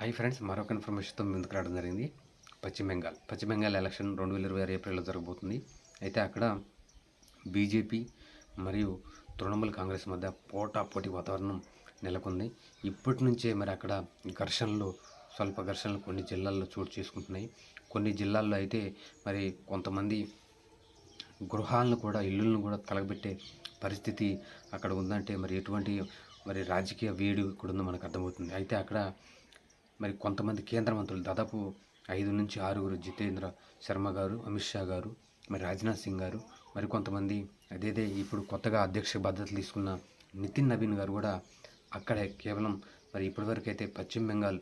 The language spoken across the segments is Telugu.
హై ఫ్రెండ్స్ మరొక ఇన్ఫర్మేషన్తో ముందుకు రావడం జరిగింది. పశ్చిమ బెంగాల్. పశ్చిమ బెంగాల్ ఎలక్షన్ రెండు వేల ఇరవై ఆరు ఏప్రిల్లో జరగబోతుంది. అయితే అక్కడ బీజేపీ మరియు తృణమూల్ కాంగ్రెస్ మధ్య పోటాపోటీ వాతావరణం నెలకొంది. ఇప్పటి నుంచే మరి అక్కడ ఘర్షణలు స్వల్ప ఘర్షణలు కొన్ని జిల్లాల్లో చోటు చేసుకుంటున్నాయి. కొన్ని జిల్లాల్లో అయితే మరి కొంతమంది గృహాలను కూడా ఇల్లులను కూడా తలగబెట్టే పరిస్థితి అక్కడ ఉందంటే మరి ఎటువంటి మరి రాజకీయ వేడి ఇక్కడ ఉందో మనకు అర్థమవుతుంది. అయితే అక్కడ మరి కొంతమంది కేంద్ర మంత్రులు దాదాపు ఐదు నుంచి ఆరుగురు జితేంద్ర శర్మ గారు అమిత్ షా గారు మరి రాజ్నాథ్ సింగ్ గారు మరి కొంతమంది అదేదే ఇప్పుడు కొత్తగా అధ్యక్ష బాధ్యతలు తీసుకున్న నితిన్ నవీన్ గారు కూడా అక్కడే కేవలం మరి ఇప్పటివరకు అయితే పశ్చిమ బెంగాల్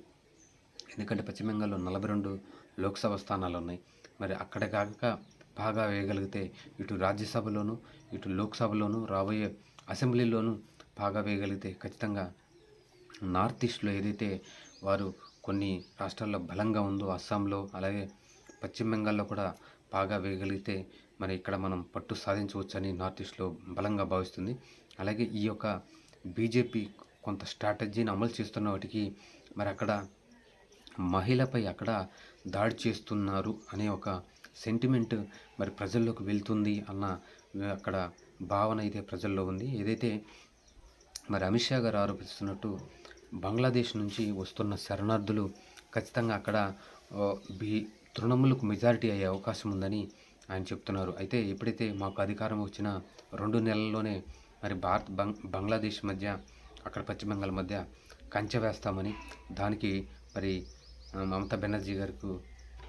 ఎందుకంటే పశ్చిమ బెంగాల్లో నలభై రెండు లోక్సభ స్థానాలు ఉన్నాయి. మరి అక్కడ కాక బాగా వేయగలిగితే ఇటు రాజ్యసభలోను ఇటు లోక్సభలోను రాబోయే అసెంబ్లీలోను బాగా వేయగలిగితే ఖచ్చితంగా నార్త్ ఈస్ట్లో ఏదైతే వారు కొన్ని రాష్ట్రాల్లో బలంగా ఉందో అస్సాంలో అలాగే పశ్చిమ బెంగాల్లో కూడా బాగా వేయగలిగితే మరి ఇక్కడ మనం పట్టు సాధించవచ్చని నార్త్ ఈస్ట్లో బలంగా భావిస్తుంది. అలాగే ఈ యొక్క బీజేపీ కొంత స్ట్రాటజీని అమలు చేస్తున్న వాటికి మరి అక్కడ మహిళపై అక్కడ దాడి చేస్తున్నారు అనే ఒక సెంటిమెంట్ మరి ప్రజల్లోకి వెళ్తుంది అన్న అక్కడ భావన అయితే ప్రజల్లో ఉంది. ఏదైతే మరి అమిత్ షా గారు ఆరోపిస్తున్నట్టు బంగ్లాదేశ్ నుంచి వస్తున్న శరణార్థులు ఖచ్చితంగా అక్కడ బి బీ తృణములకు మెజారిటీ అయ్యే అవకాశం ఉందని ఆయన చెప్తున్నారు. అయితే ఎప్పుడైతే మాకు అధికారం వచ్చిన రెండు నెలల్లోనే మరి భారత్ బంగ్ బంగ్లాదేశ్ మధ్య అక్కడ పశ్చిమ బెంగాల్ మధ్య కంచె వేస్తామని దానికి మరి మమతా బెనర్జీ గారికి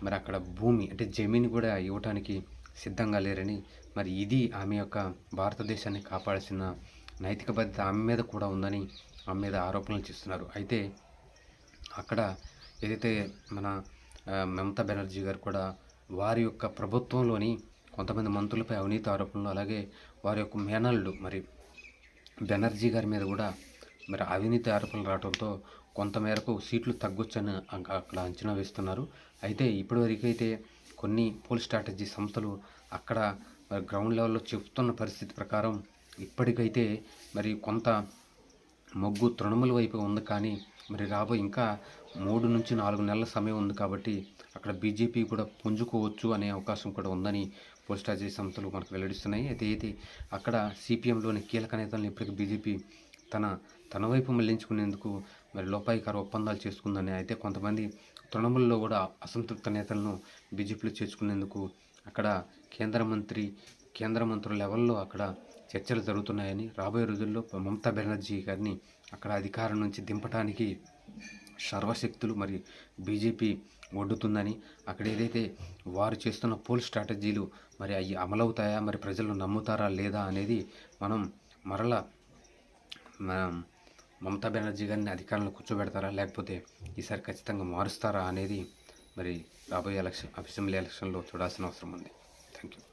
మరి అక్కడ భూమి అంటే జమీన్ కూడా ఇవ్వటానికి సిద్ధంగా లేరని మరి ఇది ఆమె యొక్క భారతదేశాన్ని కాపాడాల్సిన నైతిక బాధ్యత ఆమె మీద కూడా ఉందని ఆమె మీద ఆరోపణలు చేస్తున్నారు. అయితే అక్కడ ఏదైతే మన మమతా బెనర్జీ గారు కూడా వారి యొక్క ప్రభుత్వంలోని కొంతమంది మంత్రులపై అవినీతి ఆరోపణలు అలాగే వారి యొక్క మేనల్లుడు మరి బెనర్జీ గారి మీద కూడా మరి అవినీతి ఆరోపణలు రావడంతో కొంతమేరకు సీట్లు తగ్గొచ్చని అక్కడ అంచనా వేస్తున్నారు. అయితే ఇప్పటివరకైతే కొన్ని పోల్ స్ట్రాటజీ సంస్థలు అక్కడ గ్రౌండ్ లెవెల్లో చెప్తున్న పరిస్థితి ప్రకారం ఇప్పటికైతే మరి కొంత మొగ్గు తృణముల వైపు ఉంది కానీ మరి రాబోయే ఇంకా మూడు నుంచి నాలుగు నెలల సమయం ఉంది కాబట్టి అక్కడ బీజేపీ కూడా పుంజుకోవచ్చు అనే అవకాశం కూడా ఉందని పోస్టాజీ సంస్థలు మనకు వెల్లడిస్తున్నాయి. అయితే అయితే అక్కడ సిపిఎంలోని కీలక నేతలను ఇప్పటికీ బీజేపీ తన తన వైపు మళ్ళించుకునేందుకు మరి లోపాయికార ఒప్పందాలు చేసుకుందని అయితే కొంతమంది తృణముల్లో కూడా అసంతృప్త నేతలను బీజేపీలో చేర్చుకునేందుకు అక్కడ కేంద్ర మంత్రి కేంద్ర మంత్రుల లెవెల్లో అక్కడ చర్చలు జరుగుతున్నాయని రాబోయే రోజుల్లో మమతా బెనర్జీ గారిని అక్కడ అధికారం నుంచి దింపడానికి సర్వశక్తులు మరి బీజేపీ ఒడ్డుతుందని అక్కడ ఏదైతే వారు చేస్తున్న పోల్ స్ట్రాటజీలు మరి అవి అమలవుతాయా మరి ప్రజలు నమ్ముతారా లేదా అనేది మనం మరలా మమతా బెనర్జీ గారిని అధికారంలో కూర్చోబెడతారా లేకపోతే ఈసారి ఖచ్చితంగా మారుస్తారా అనేది మరి రాబోయే ఎలక్షన్ అసెంబ్లీ ఎలక్షన్లో చూడాల్సిన అవసరం ఉంది. Thank you.